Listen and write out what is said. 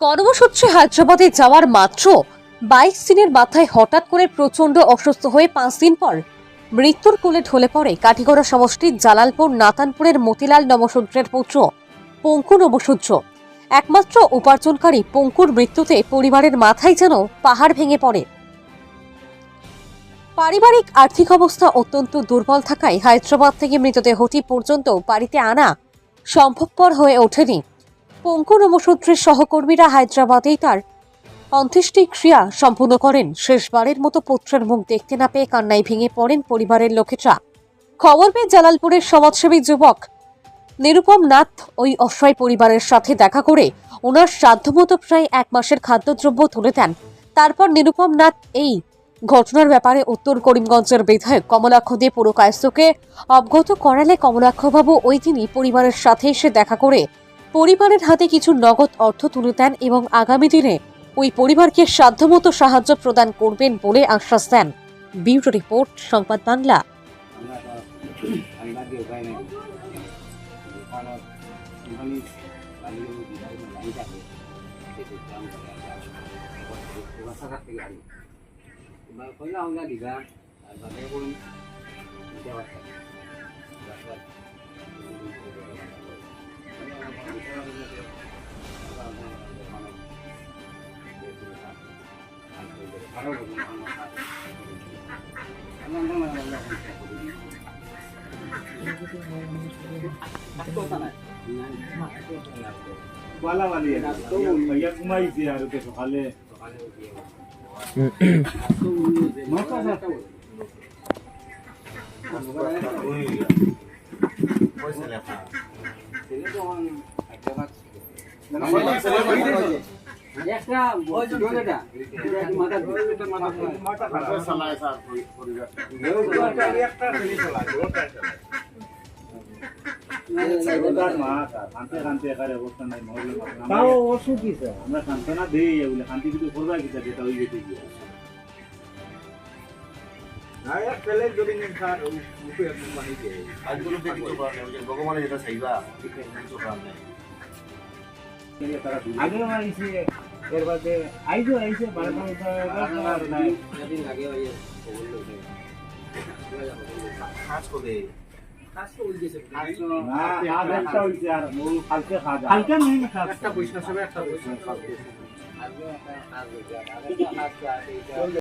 কর্মসূত্রে হায়দ্রাবাদে যাওয়ার মাত্র বাইশ দিনের মাথায় হঠাৎ করে প্রচণ্ড অসুস্থ হয়ে পাঁচ দিন পর মৃত্যুর কোলে ঢলে পড়ে কাঠিগড়া সমষ্টির জালালপুর নাতানপুরের মতিলাল নবসূত্রের পুত্র পঙ্কু নবসূত্র। একমাত্র উপার্জনকারী পঙ্কুর মৃত্যুতে পরিবারের মাথায় যেন পাহাড় ভেঙে পড়ে। পারিবারিক আর্থিক অবস্থা অত্যন্ত দুর্বল থাকায় হায়দ্রাবাদ থেকে মৃতদেহটি পর্যন্ত বাড়িতে আনা সম্ভবপর হয়ে ওঠেনি। পঙ্কু নমসূত্রের সহকর্মীরা হায়দ্রাবাদেই তার অন্ত্যেষ্টিক্রিয়া সম্পূর্ণ করেন। শেষবারের মতো পুত্রের মুখ দেখতে না পেয়ে কান্নায় ভেঙে পড়েন পরিবারের লোকেরা। খবর পেয়ে জালালপুরের সমাজসেবী যুবক নিরুপম নাথ ওই অসহায় পরিবারের সাথে দেখা করে ওনার সাধ্যমতো প্রায় এক মাসের খাদ্যদ্রব্য তুলে দেন। তারপর নিরুপম নাথ এই ঘটনার ব্যাপারে উত্তর করিমগঞ্জের বিধায়ক কমলাক্ষ দিয়ে পুরো কায়স্থকে অবগত করালে কমলাক্ষবাবু ওই দিনই পরিবারের সাথে এসে দেখা করে পরিবারের হাতে কিছু নগদ অর্থ তুলে দেন এবং আগামী দিনে ওই পরিবারকে সাধ্যমতো সাহায্য প্রদান করবেন বলে আশ্বাস দেন। বিউরো রিপোর্ট, সংবাদ বাংলা। নেই ওখানে কোম্পানি বাড়ি वाला वाली है तो भैया घुमाई थी यार के सकाले मौका था पैसे लेता है আমরা সান্ত্বনা দেই বলে শান্তি কিছু করবা কি যেটা হয়ে গেছে কি ভগবানের যেটা চাইবা আগে মারিছে এর বাদে আইজো আইছে বারো পয়সা